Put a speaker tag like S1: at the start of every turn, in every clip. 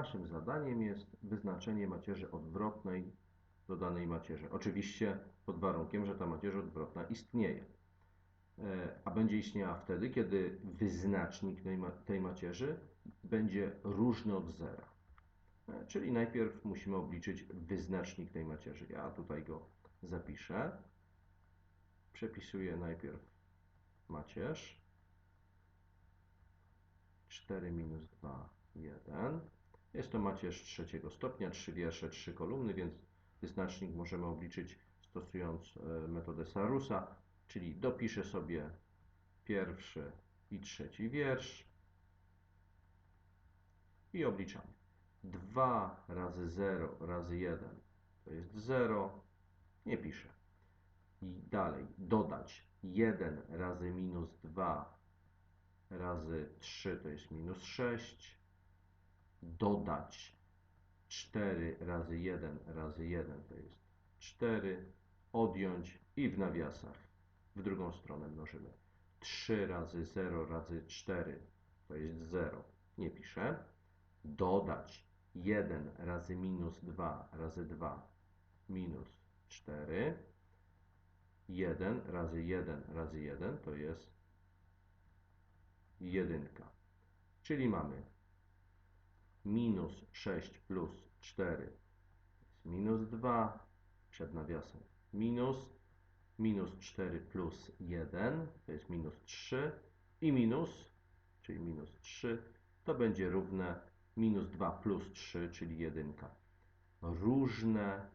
S1: naszym zadaniem jest wyznaczenie macierzy odwrotnej do danej macierzy. Oczywiście pod warunkiem, że ta macierz odwrotna istnieje. E, A będzie istniała wtedy, kiedy wyznacznik tej, tej macierzy będzie różny od zera. E, Czyli najpierw musimy obliczyć wyznacznik tej macierzy. Ja tutaj go zapiszę. Przepisuję najpierw macierz. 4 minus 2, 1. Jest to macierz trzeciego stopnia, 3 wiersze, 3 kolumny, więc wyznacznik możemy obliczyć stosując e, metodę Sarusa, czyli dopiszę sobie pierwszy i trzeci wiersz i obliczamy. 2 razy 0 razy 1 to jest 0, nie piszę. I dalej dodać 1 razy minus 2 razy 3 to jest minus 6. Dodać 4 razy 1 razy 1 to jest 4. Odjąć i w nawiasach w drugą stronę mnożymy. 3 razy 0 razy 4 to jest 0. Nie piszę. Dodać 1 razy minus 2 razy 2 minus 4. 1 razy 1 razy 1 to jest jedynka. Czyli mamy minus 6 plus 4 jest minus 2 przed nawiasem minus minus 4 plus 1 to jest minus 3 i minus, czyli minus 3 to będzie równe minus 2 plus 3, czyli 1. Różne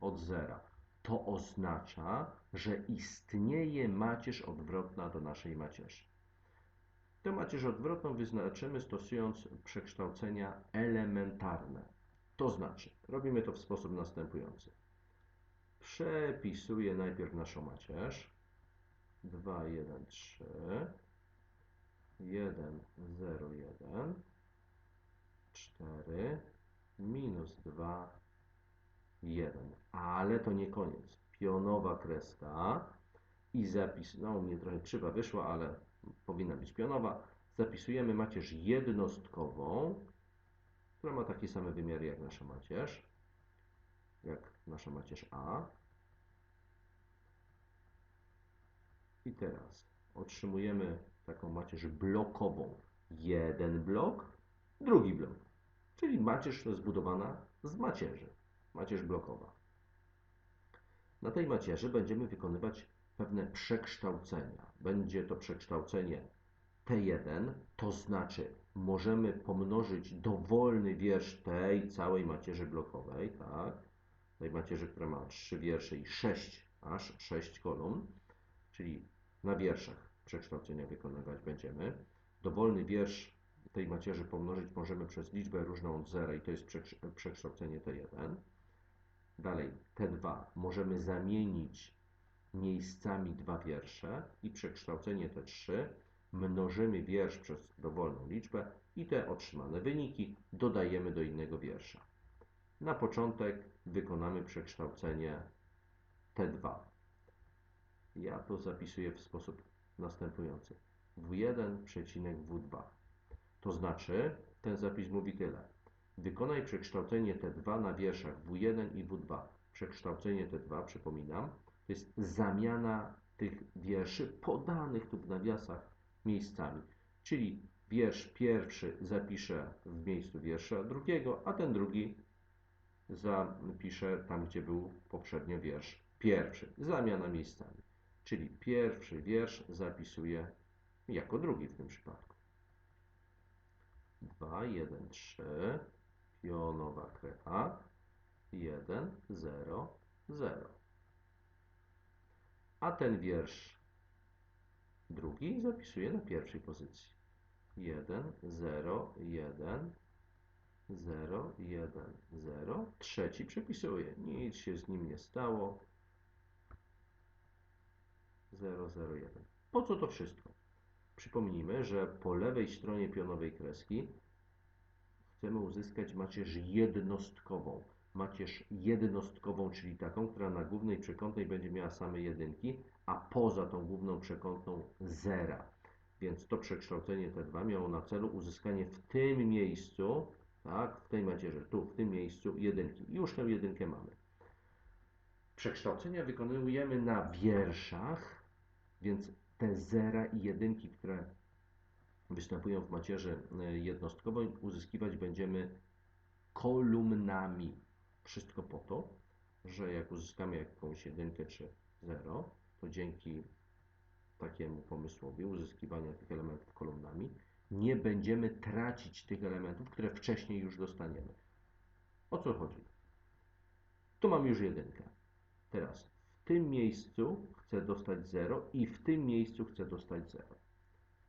S1: od zera. To oznacza, że istnieje macierz odwrotna do naszej macierzy. Tę macierz odwrotną wyznaczymy stosując przekształcenia elementarne. To znaczy, robimy to w sposób następujący. Przepisuję najpierw naszą macierz. 2, 1, 3, 1, 0, 1, 4, minus 2, 1. Ale to nie koniec. Pionowa kreska i zapis, no u mnie trochę krzywa wyszła, ale powinna być pionowa. Zapisujemy macierz jednostkową, która ma takie same wymiary jak nasza macierz, jak nasza macierz A. I teraz otrzymujemy taką macierz blokową. Jeden blok, drugi blok. Czyli macierz zbudowana z macierzy. Macierz blokowa. Na tej macierzy będziemy wykonywać pewne przekształcenia. Będzie to przekształcenie T1, to znaczy możemy pomnożyć dowolny wiersz tej całej macierzy blokowej, tak? Tej macierzy, która ma 3 wiersze i 6, aż 6 kolumn, czyli na wierszach przekształcenia wykonywać będziemy. Dowolny wiersz tej macierzy pomnożyć możemy przez liczbę różną od zera i to jest przekształcenie T1. Dalej T2 możemy zamienić miejscami dwa wiersze i przekształcenie T3 mnożymy wiersz przez dowolną liczbę i te otrzymane wyniki dodajemy do innego wiersza. Na początek wykonamy przekształcenie T2. Ja to zapisuję w sposób następujący. W1 przecinek W2. To znaczy, ten zapis mówi tyle. Wykonaj przekształcenie T2 na wierszach W1 i W2. Przekształcenie T2, przypominam, to jest zamiana tych wierszy podanych tu w nawiasach miejscami. Czyli wiersz pierwszy zapiszę w miejscu wiersza drugiego, a ten drugi zapiszę tam, gdzie był poprzednio wiersz pierwszy. Zamiana miejscami. Czyli pierwszy wiersz zapisuję jako drugi w tym przypadku. 2, 1, 3, pionowa krecha, 1, 0, 0. A ten wiersz drugi zapisuję na pierwszej pozycji. 1, 0, 1, 0, 1, 0. Trzeci przepisuję. Nic się z nim nie stało. 0, 0, 1. Po co to wszystko? Przypomnijmy, że po lewej stronie pionowej kreski chcemy uzyskać macierz jednostkową. Macierz jednostkową, czyli taką, która na głównej przekątnej będzie miała same jedynki, a poza tą główną przekątną zera. Więc to przekształcenie T2 miało na celu uzyskanie w tym miejscu Tak, w tej macierzy, tu, w tym miejscu jedynki. Już tę jedynkę mamy. Przekształcenia wykonujemy na wierszach, więc te zera i jedynki, które występują w macierzy e, jednostkowej, uzyskiwać będziemy kolumnami. Wszystko po to, że jak uzyskamy jakąś jedynkę czy zero, to dzięki takiemu pomysłowi uzyskiwania tych elementów kolumnami nie będziemy tracić tych elementów, które wcześniej już dostaniemy. O co chodzi? Tu mam już jedynkę. Teraz w tym miejscu chcę dostać 0 i w tym miejscu chcę dostać 0.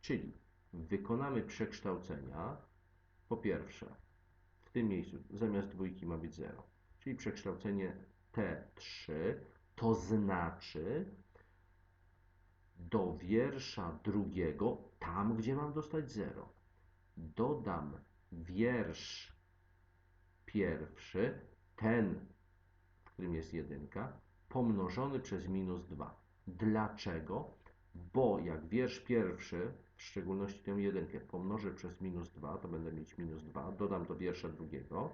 S1: Czyli wykonamy przekształcenia. Po pierwsze, w tym miejscu zamiast dwójki ma być 0. Czyli przekształcenie T3 to znaczy do wiersza drugiego, tam gdzie mam dostać 0, dodam wiersz pierwszy, ten, w którym jest jedynka, pomnożony przez minus 2. Dlaczego? Bo jak wiersz pierwszy, w szczególności tę jedynkę, pomnożę przez minus 2, to będę mieć minus 2, dodam do wiersza drugiego,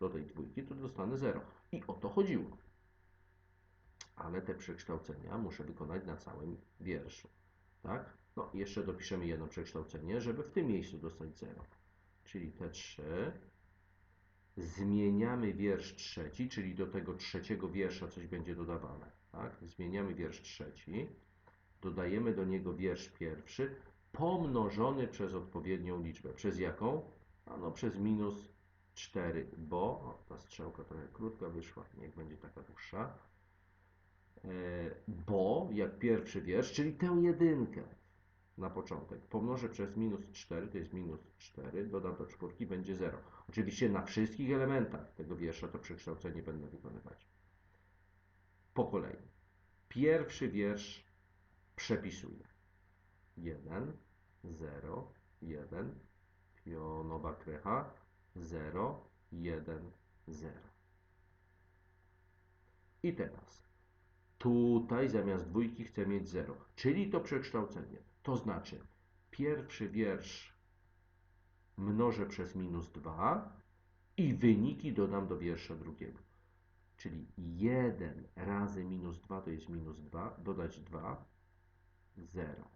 S1: do tej dwójki, to dostanę 0. I o to chodziło. Ale te przekształcenia muszę wykonać na całym wierszu. Tak? No jeszcze dopiszemy jedno przekształcenie, żeby w tym miejscu dostać 0. Czyli te 3 zmieniamy wiersz trzeci, czyli do tego trzeciego wiersza coś będzie dodawane. Tak? Zmieniamy wiersz trzeci, dodajemy do niego wiersz pierwszy, pomnożony przez odpowiednią liczbę. Przez jaką? A no przez minus 4, bo ta strzałka trochę krótka wyszła, niech będzie taka dłuższa. E, bo jak pierwszy wiersz, czyli tę jedynkę na początek. Pomnożę przez minus 4, to jest minus 4, dodam do czwórki, będzie 0. Oczywiście na wszystkich elementach tego wiersza to przekształcenie będę wykonywać. Po kolei. Pierwszy wiersz przepisuję. 1, 0, 1, pionowa krecha, 0, 1, 0. I teraz tutaj zamiast dwójki chcę mieć 0, czyli to przekształcenie. To znaczy, pierwszy wiersz mnożę przez minus 2 i wyniki dodam do wiersza drugiego. Czyli 1 razy minus 2 to jest minus 2, dodać 2, 0.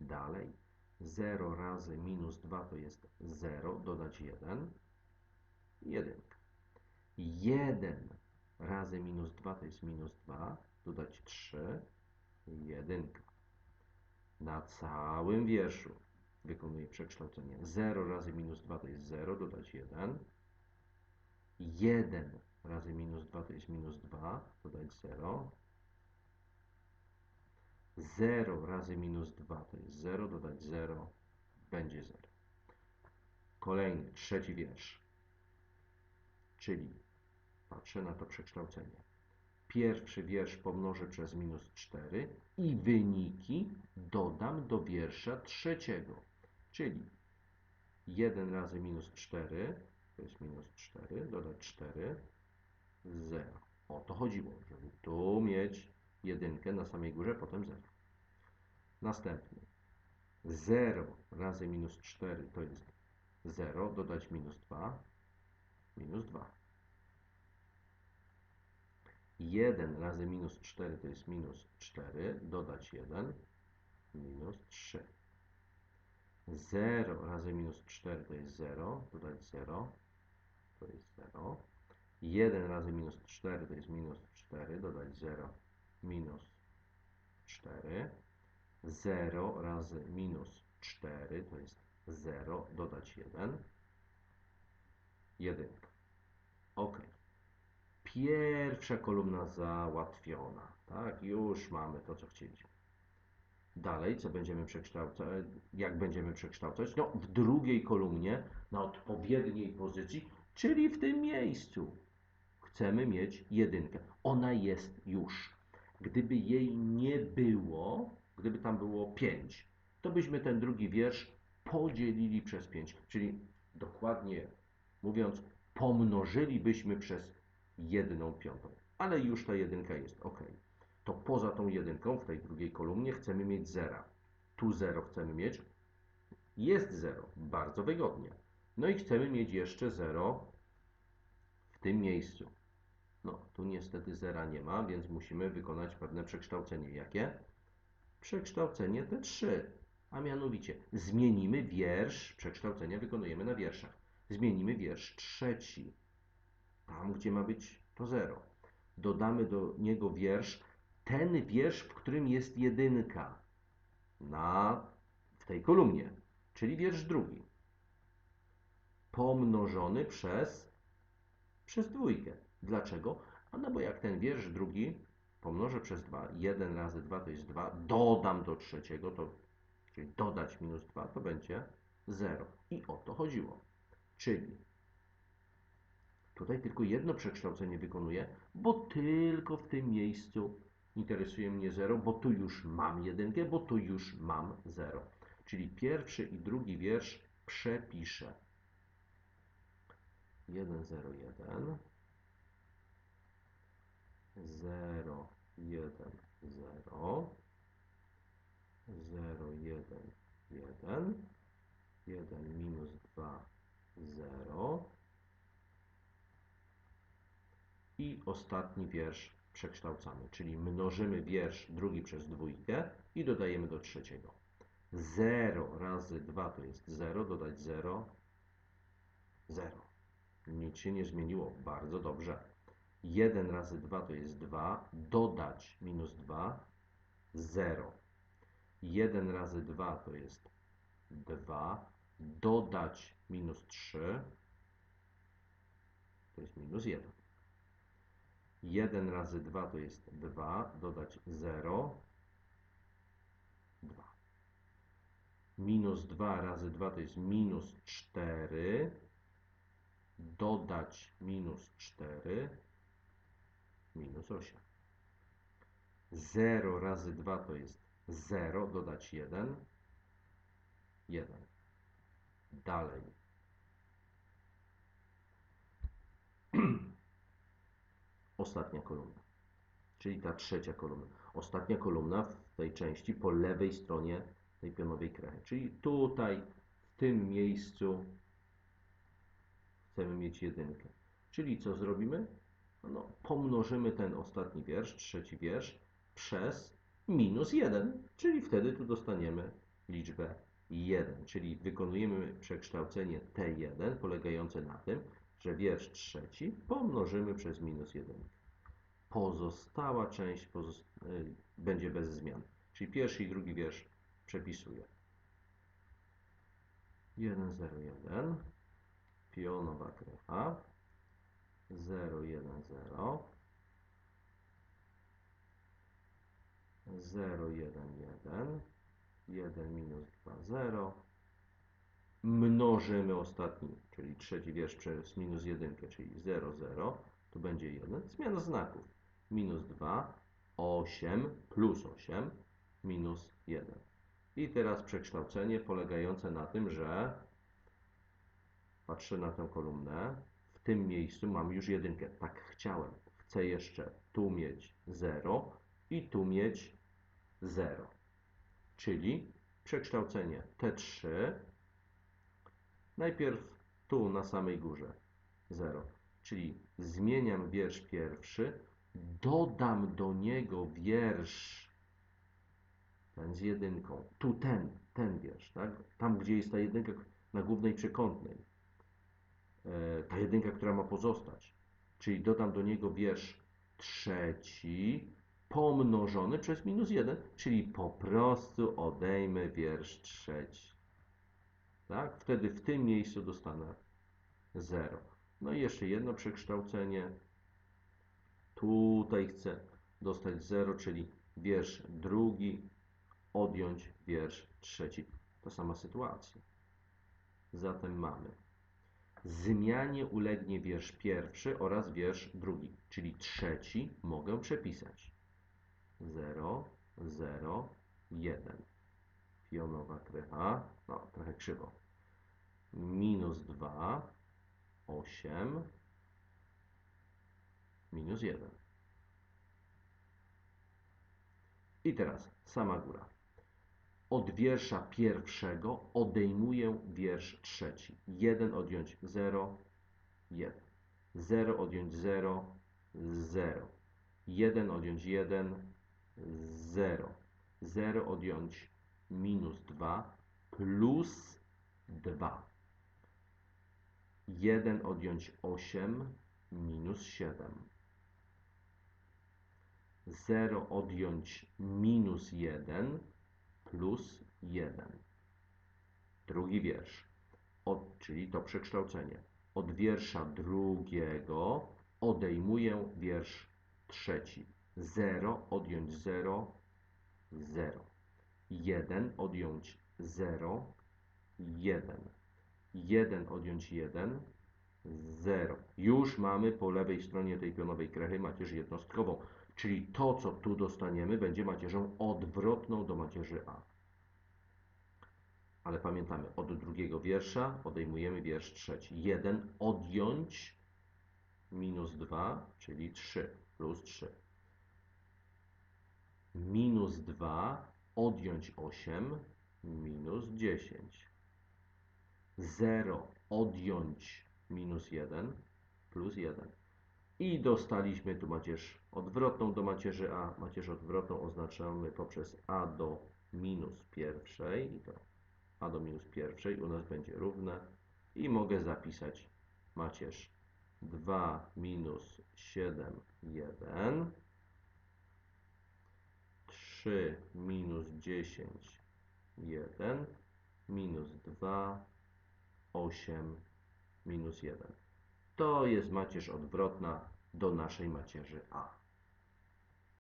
S1: Dalej, 0 razy minus 2 to jest 0, dodać 1, 1. 1 razy minus 2 to jest minus 2, dodać 3, 1 na całym wierszu wykonuję przekształcenie. 0 razy minus 2 to jest 0, dodać 1. 1 razy minus 2 to jest minus 2, dodać 0. 0 razy minus 2 to jest 0, dodać 0, będzie 0. Kolejny, trzeci wiersz. Czyli patrzę na to przekształcenie pierwszy wiersz pomnożę przez minus 4 i wyniki dodam do wiersza trzeciego. Czyli 1 razy minus 4 to jest minus 4, dodać 4, 0. O to chodziło, żeby tu mieć jedynkę na samej górze, potem 0. Następny. 0 razy minus 4 to jest 0, dodać minus 2, minus 2. 1 razy minus 4 to jest minus 4, dodać 1, minus 3. 0 razy minus 4 to jest 0, dodać 0, to jest 0. 1 razy minus 4 to jest minus 4, dodać 0, minus 4. 0 razy minus 4 to jest 0, dodać 1, 1. OK. Pierwsza kolumna załatwiona. Tak, już mamy to, co chcieliśmy. Dalej, co będziemy przekształcać? Jak będziemy przekształcać? No, w drugiej kolumnie, na odpowiedniej pozycji, czyli w tym miejscu. Chcemy mieć jedynkę. Ona jest już. Gdyby jej nie było, gdyby tam było 5, to byśmy ten drugi wiersz podzielili przez 5. Czyli dokładnie mówiąc, pomnożylibyśmy przez jedną piątą. Ale już ta jedynka jest ok. To poza tą jedynką w tej drugiej kolumnie chcemy mieć zera. Tu 0 chcemy mieć. Jest 0. Bardzo wygodnie. No i chcemy mieć jeszcze 0 w tym miejscu. No, tu niestety zera nie ma, więc musimy wykonać pewne przekształcenie. Jakie? Przekształcenie T3. A mianowicie zmienimy wiersz, przekształcenia wykonujemy na wierszach. Zmienimy wiersz trzeci. Tam, gdzie ma być to 0. Dodamy do niego wiersz, ten wiersz, w którym jest jedynka na, w tej kolumnie, czyli wiersz drugi, pomnożony przez, przez dwójkę. Dlaczego? A no bo jak ten wiersz drugi pomnożę przez 2, 1 razy 2 to jest 2, dodam do trzeciego, to, czyli dodać minus 2 to będzie 0. I o to chodziło. Czyli tutaj tylko jedno przekształcenie wykonuję, bo tylko w tym miejscu interesuje mnie 0, bo tu już mam jedynkę, bo tu już mam 0. Czyli pierwszy i drugi wiersz przepiszę. 1, 0, 1. 0, 1, 0. 0, 1, 1. 1 minus 2, 0. I ostatni wiersz przekształcamy, czyli mnożymy wiersz drugi przez dwójkę i dodajemy do trzeciego. 0 razy 2 to jest 0, dodać 0, 0. Nic się nie zmieniło, bardzo dobrze. 1 razy 2 to jest 2, dodać minus 2, 0. 1 razy 2 to jest 2, dodać minus 3, to jest minus 1. 1 razy 2 to jest 2, dodać 0, 2. Minus 2 razy 2 to jest minus 4, dodać minus 4, minus 8. 0 razy 2 to jest 0, dodać 1, 1. Dalej. Ostatnia kolumna, czyli ta trzecia kolumna. Ostatnia kolumna w tej części po lewej stronie tej pionowej krechy. Czyli tutaj, w tym miejscu chcemy mieć jedynkę. Czyli co zrobimy? No, pomnożymy ten ostatni wiersz, trzeci wiersz, przez minus 1, czyli wtedy tu dostaniemy liczbę 1, czyli wykonujemy przekształcenie T1 polegające na tym, że wiersz trzeci pomnożymy przez minus 1. Pozostała część pozost y, będzie bez zmian. Czyli pierwszy i drugi wiersz przepisuję. 1, 0, 1, pionowa krecha, 0, 1, 0, 0, 1, 1, 1 minus 2, 0. Mnożymy ostatni, czyli trzeci wiersz przez minus 1, czyli 0, 0. Tu będzie 1. Zmiana znaków. Minus 2, 8 plus 8 minus 1. I teraz przekształcenie polegające na tym, że patrzę na tę kolumnę. Tym miejscu mam już jedynkę. Tak chciałem. Chcę jeszcze tu mieć 0 i tu mieć 0 czyli przekształcenie T3. Najpierw tu na samej górze 0, czyli zmieniam wiersz pierwszy, dodam do niego wiersz ten z jedynką, tu ten, ten wiersz, tak? tam gdzie jest ta jedynka na głównej przekątnej, ta jedynka, która ma pozostać, czyli dodam do niego wiersz trzeci, pomnożony przez minus 1, czyli po prostu odejmę wiersz trzeci. Tak? Wtedy w tym miejscu dostanę 0. No i jeszcze jedno przekształcenie. Tutaj chcę dostać 0, czyli wiersz drugi, odjąć wiersz trzeci. To sama sytuacja. Zatem mamy zmianie ulegnie wiersz pierwszy oraz wiersz drugi, czyli trzeci mogę przepisać. 0, 0, 1. Pionowa krecha, no trochę krzywo. Minus 2, 8, minus 1. I teraz sama góra. Od wiersza pierwszego odejmuję wiersz trzeci. 1 odjąć 0, 1. 0 odjąć 0, 0. 1 odjąć 1, 0. 0 odjąć minus 2 plus 2. 1 odjąć 8 minus 7. 0 odjąć minus 1 plus 1. Drugi wiersz, od, czyli to przekształcenie. Od wiersza drugiego odejmuję wiersz trzeci. 0 odjąć 0, 0. 1 odjąć 0, 1. 1 odjąć 1, 0. Już mamy po lewej stronie tej pionowej krechy macierz jednostkową, czyli to, co tu dostaniemy, będzie macierzą odwrotną do macierzy A. Ale pamiętamy, od drugiego wiersza odejmujemy wiersz trzeci. 1 odjąć minus 2, czyli 3, plus 3. Minus 2 odjąć 8, minus 10. 0 odjąć minus 1 plus 1. I dostaliśmy tu macierz odwrotną do macierzy A. Macierz odwrotną oznaczamy poprzez A do minus pierwszej. I to A do minus pierwszej u nas będzie równe. I mogę zapisać macierz 2 minus 7, 1. 3 minus 10, 1. Minus 2, 8, minus 1. To jest macierz odwrotna do naszej macierzy A.